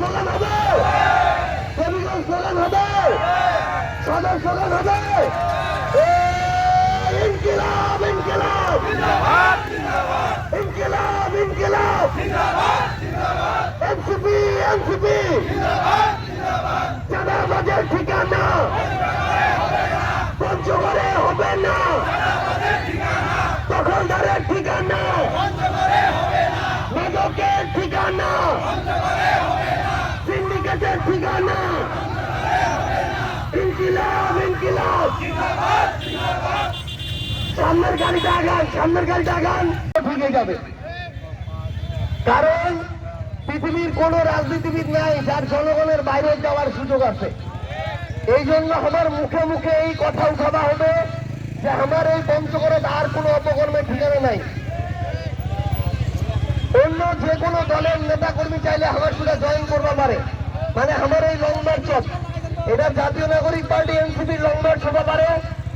Slogan হবে। Debiganj slogan হবে। সদর স্লোগান হবে। ইনকিলাব ইনকিলাব। ইনকিলাব ইনকিলাব। এনসিপি এনসিপি। চাঁদাবাজের ঠিকানা পঞ্চগড়ে হবে না দখলদারের ঠিকানা মাদকের ঠিকানা সিন্ডিকেটের ঠিকানা। ইনকিলাব ইনকিলাব। সামনের গাড়িটা আগান, সামনের গাড়িটা আগান। ঢুকে যাবে। কারণ পৃথিবীর কোন রাজনীতিবিদ নাই যার জনগণের বাইরে যাওয়ার সুযোগ আছে। এই জন্য আমার মুখে মুখে এই কথা উঠাবা হবে যে আমার এই পঞ্চগড়ে আর কোনো অপকর্মের ঠিকানা নাই। অন্য যে কোনো দলের নেতা কর্মী চাইলে আমার সাথে জয়েন করবা পারে। মানে আমার এই লং মার্চ এটা জাতীয় নাগরিক পার্টি এনসিপির লং মার্চ হতে পারে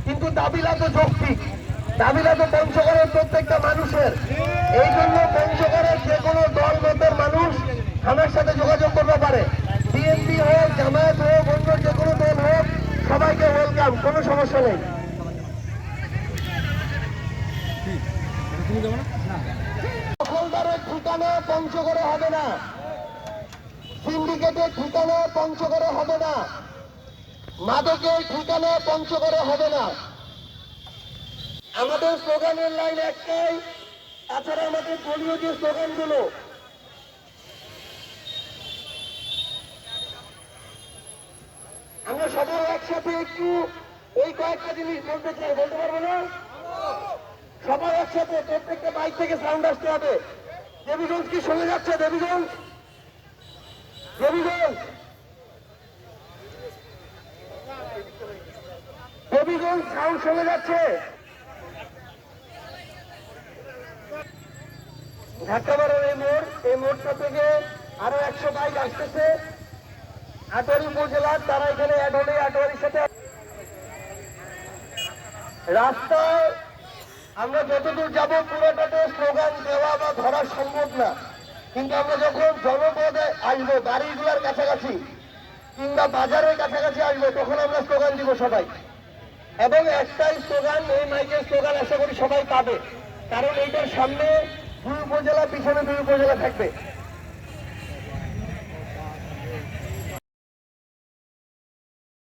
কিন্তু দাবিলা তো যৌক্তিক। দাবিলা তো পঞ্চগড়ের প্রত্যেকটা মানুষের। এই জন্য পঞ্চগড়ের যে কোনো দল মতের মানুষ আমার সাথে যোগাযোগ করতে পারে। বিএনপি হোক জামায়াত হোক অন্য যে কোনো দল হোক সবাইকে ওয়েলকাম কোনো সমস্যা নেই। দখলদারের ঠিকানা পঞ্চগড়ে হবে না। সিন্ডিকেটের ঠিকানা পঞ্চগড়ে হবে না। মাদকের ঠিকানা পঞ্চগড়ে হবে না। আমাদের স্লোগানের লাইন একটাই, তাছাড়া আমাদের দলীয় যে স্লোগানগুলো, আমরা সবাই একসাথে একটু ওই কয়েকটা জিনিস বলতে চাই, বলতে পারব না? সবাই একসাথে প্রত্যেকটা বাইক থেকে সাউন্ড আসতে হবে। দেবীগঞ্জ কি শুনে যাচ্ছে, দেবীগঞ্জ? যাচ্ছে। আরও একশো বাইক আসতেছে। তারা এখানে সাথে রাস্তায় আমরা যতদূর যাব পুরোটাতে স্লোগান দেওয়া বা ধরা সম্ভব না। কিন্তু আমরা যখন জনপদে আসব বাড়িগুলোর কাছাকাছি কিংবা বাজারের কাছাকাছি আসব, তখন আমরা স্লোগান দিব সবাই। এবং একটাই স্লোগান এই মাইকের স্লোগান আশা করি সবাই পাবে। কারণ এইটার সামনে দুই উপজেলা, পিছনে দুই উপজেলা থাকবে।